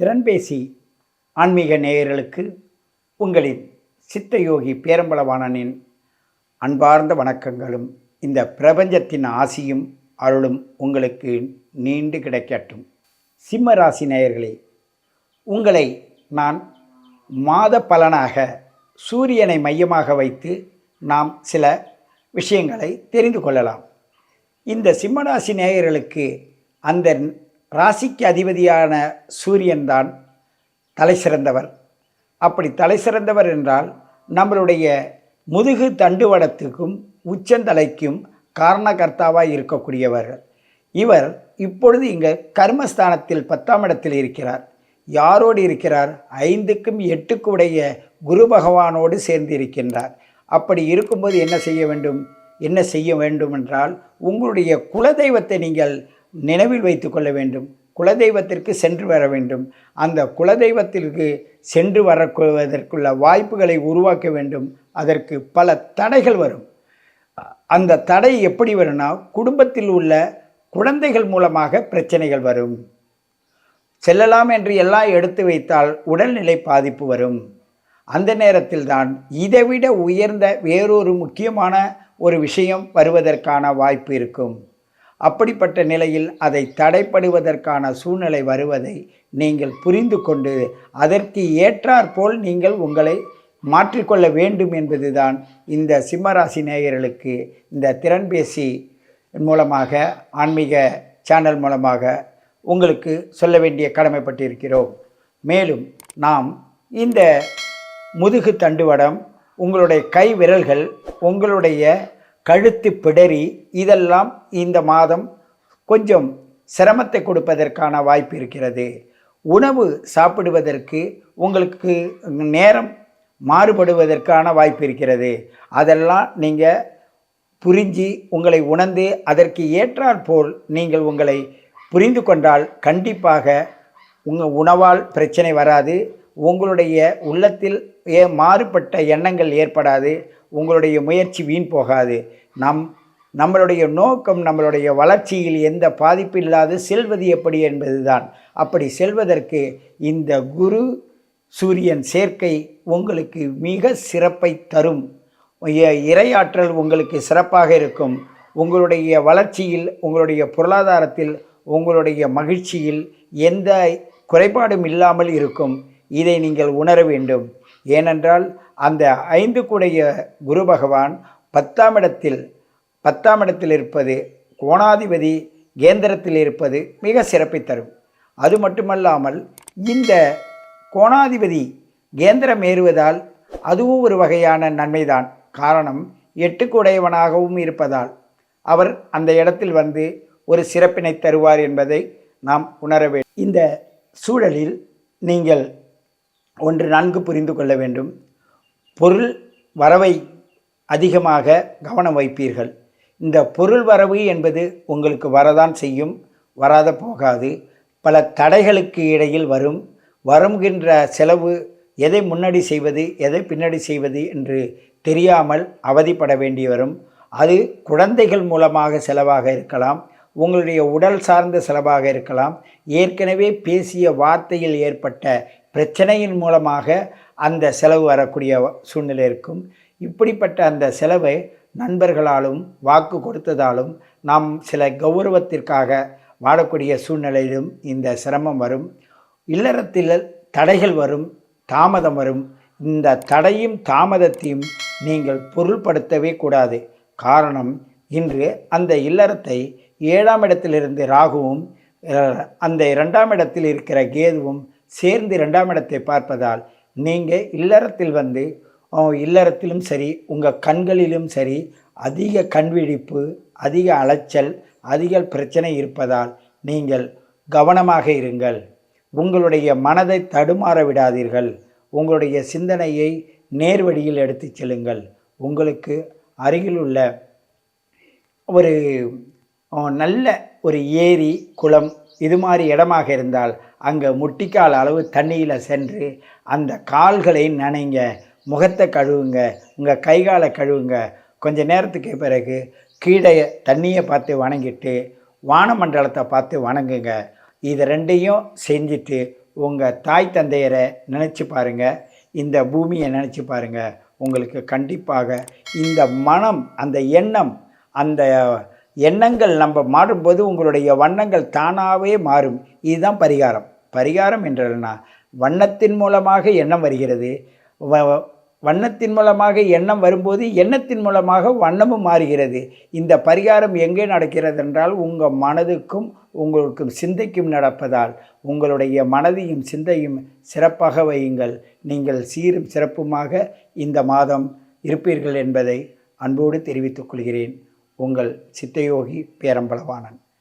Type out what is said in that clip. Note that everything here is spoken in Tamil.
திறன்பேசி ஆன்மீக நேயர்களுக்கு உங்களின் சித்தயோகி பேரம்பலவாணனின் அன்பார்ந்த வணக்கங்களும் இந்த பிரபஞ்சத்தின் ஆசியும் அருளும் உங்களுக்கு நீண்டு கிடைக்கட்டும். சிம்ம ராசி நேயர்களே உங்களை நான் மாத பலனாக சூரியனை மையமாக வைத்து நாம் சில விஷயங்களை தெரிந்து கொள்ளலாம். இந்த சிம்மராசி நேயர்களுக்கு அந்த ராசிக்கு அதிபதியான சூரியன்தான் தலை சிறந்தவர். அப்படி தலை சிறந்தவர் என்றால் நம்மளுடைய முதுகு தண்டுவடத்துக்கும் உச்சந்தலைக்கும் காரணகர்த்தாவாக இருக்கக்கூடியவர்கள். இவர் இப்பொழுது இங்கே கர்மஸ்தானத்தில் பத்தாம் இடத்தில் இருக்கிறார். யாரோடு இருக்கிறார்? ஐந்துக்கும் எட்டுக்கு உடைய குரு பகவானோடு சேர்ந்து இருக்கின்றார். அப்படி இருக்கும்போது என்ன செய்ய வேண்டும்? என்ன செய்ய வேண்டும் என்றால் உங்களுடைய குலதெய்வத்தை நீங்கள் நினைவில் வைத்து கொள்ள வேண்டும். குலதெய்வத்திற்கு சென்று வர வேண்டும். அந்த குலதெய்வத்திற்கு சென்று வரக்குவதற்குள்ள வாய்ப்புகளை உருவாக்க வேண்டும். அதற்கு பல தடைகள் வரும். அந்த தடை எப்படி வரும்னா குடும்பத்தில் உள்ள குழந்தைகள் மூலமாக பிரச்சனைகள் வரும். செல்லலாம் என்று எல்லாம் எடுத்து வைத்தால் உடல்நிலை பாதிப்பு வரும். அந்த நேரத்தில் தான் இதைவிட உயர்ந்த வேறொரு முக்கியமான ஒரு விஷயம் வருவதற்கான வாய்ப்பு இருக்கும். அப்படிப்பட்ட நிலையில் அதை தடைப்படுவதற்கான சூழ்நிலை வருவதை நீங்கள் புரிந்து கொண்டு அதற்கு ஏற்றாற்போல் நீங்கள் உங்களை மாற்றிக்கொள்ள வேண்டும் என்பதுதான் இந்த சிம்மராசி நேயர்களுக்கு இந்த திறன்பேசி மூலமாக ஆன்மீக சேனல் மூலமாக உங்களுக்கு சொல்ல வேண்டிய கடமைப்பட்டிருக்கிறோம். மேலும் நாம் இந்த முதுகு தண்டுவடம் உங்களுடைய கை விரல்கள் உங்களுடைய கழுத்து பிடரி இதெல்லாம் இந்த மாதம் கொஞ்சம் சிரமத்தை கொடுப்பதற்கான வாய்ப்பு இருக்கிறது. உணவு சாப்பிடுவதற்கு உங்களுக்கு நேரம் மாறுபடுவதற்கான வாய்ப்பு இருக்கிறது. அதெல்லாம் நீங்கள் புரிஞ்சு உங்களை உணர்ந்து அதற்கு ஏற்றாற்போல் நீங்கள் உங்களை புரிந்து கொண்டால் கண்டிப்பாக உங்கள் உணவால் பிரச்சனை வராது. உங்களுடைய உள்ளத்தில் ஏ மாறுபட்ட எண்ணங்கள் ஏற்படாது. உங்களுடைய முயற்சி வீண் போகாது. நம் நம்மளுடைய நோக்கம் நம்மளுடைய வளர்ச்சியில் எந்த பாதிப்பு இல்லாது செல்வது எப்படி என்பதுதான். அப்படி செல்வதற்கு இந்த குரு சூரியன் சேர்க்கை உங்களுக்கு மிக சிறப்பை தரும். இறையாற்றல் உங்களுக்கு சிறப்பாக இருக்கும். உங்களுடைய வளர்ச்சியில் உங்களுடைய பொருளாதாரத்தில் உங்களுடைய மகிழ்ச்சியில் எந்த குறைபாடும் இல்லாமல் இருக்கும். இதை நீங்கள் உணர வேண்டும். ஏனென்றால் அந்த ஐந்து கூடைய குரு பகவான் பத்தாம் இடத்தில் பத்தாம் இடத்தில் இருப்பது கோணாதிபதி கேந்திரத்தில் இருப்பது மிக சிறப்பை தரும். அது மட்டுமல்லாமல் இந்த கோணாதிபதி கேந்திரம் ஏறுவதால் அதுவும் ஒரு வகையான நன்மைதான். காரணம் எட்டுக்குடையவனாகவும் இருப்பதால். அவர் அந்த இடத்தில் வந்து ஒரு சிறப்பினை தருவார் என்பதை நாம் உணர வேண்டும் இந்த சூழலில் நீங்கள் ஒன்று நன்கு புரிந்து கொள்ள வேண்டும். பொருள் வரவை அதிகமாக கவனம் வைப்பீர்கள். இந்த பொருள் வரவு என்பது உங்களுக்கு வரதான் செய்யும் வராத போகாது. பல தடைகளுக்கு இடையில் வரும். வருகின்ற செலவு எதை முன்னாடி செய்வது எதை பின்னாடி செய்வது என்று தெரியாமல் அவதிப்பட வேண்டி வரும். அது குழந்தைகள் மூலமாக செலவாக இருக்கலாம். உங்களுடைய உடல் சார்ந்த செலவாக இருக்கலாம். ஏற்கனவே பேசிய வார்த்தையில் ஏற்பட்ட பிரச்சனையின் மூலமாக அந்த செலவு வரக்கூடிய சூழ்நிலை இருக்கும். இப்படிப்பட்ட அந்த செலவை நண்பர்களாலும் வாக்கு கொடுத்ததாலும் நாம் சில கௌரவத்திற்காக வாழக்கூடிய சூழ்நிலையிலும் இந்த சிரமம் வரும். இல்லறத்தில் தடைகள் வரும் தாமதம் வரும். இந்த தடையும் தாமதத்தையும் நீங்கள் பொருள்படுத்தவே கூடாது. காரணம் இன்று அந்த இல்லறத்தை ஏழாம் இடத்திலிருந்து ராகுவும் அந்த இரண்டாம் இடத்தில் இருக்கிற கேதுவும் சேர்ந்து இரண்டாம் இடத்தை பார்ப்பதால் நீங்கள் இல்லறத்தில் வந்து இல்லறத்திலும் சரி உங்கள் கண்களிலும் சரி அதிக கண்விழிப்பு அதிக அலைச்சல் அதிக பிரச்சனை இருப்பதால் நீங்கள் கவனமாக இருங்கள். உங்களுடைய மனதை தடுமாற விடாதீர்கள். உங்களுடைய சிந்தனையை நேர்வழியில் எடுத்துச் செல்லுங்கள். உங்களுக்கு அருகிலுள்ள ஒரு நல்ல ஒரு ஏரி குளம் இது மாதிரி இடமாக இருந்தால் அங்கே முட்டிக்கால் அளவு தண்ணியில் சென்று அந்த கால்களை நனைங்க. முகத்தை கழுவுங்க உங்கள் கைகாலை கழுவுங்க. கொஞ்ச நேரத்துக்கு பிறகு கீழே தண்ணியை பார்த்து வணங்கிட்டு வானமண்டலத்தை பார்த்து வணங்குங்க. இது ரெண்டையும் செஞ்சுட்டு உங்கள் தாய் தந்தையரை நினச்சி பாருங்கள் இந்த பூமியை நினச்சி பாருங்கள் உங்களுக்கு கண்டிப்பாக இந்த மனம் அந்த எண்ணம் அந்த எண்ணங்கள் நம்ம மாறும்போது உங்களுடைய வண்ணங்கள் தானாகவே மாறும். இதுதான் பரிகாரம். பரிகாரம் என்றனா வண்ணத்தின் மூலமாக எண்ணம் வருகிறது. வ- வண்ணத்தின் மூலமாக எண்ணம் வரும்போது எண்ணத்தின் மூலமாக வண்ணமும் மாறுகிறது. இந்த பரிகாரம் எங்கே நடக்கிறது என்றால் உங்கள் மனதுக்கும் உங்களுக்கும் சிந்தைக்கும் நடப்பதால். உங்களுடைய மனதையும் சிந்தையும் சிறப்பாக வையுங்கள். நீங்கள் சீரும் சிறப்புமாக இந்த மாதம் இருப்பீர்கள் என்பதை அன்போடு தெரிவித்துக் கொள்கிறேன். உங்கள் சித்தயோகி பேரம்பளவாணன்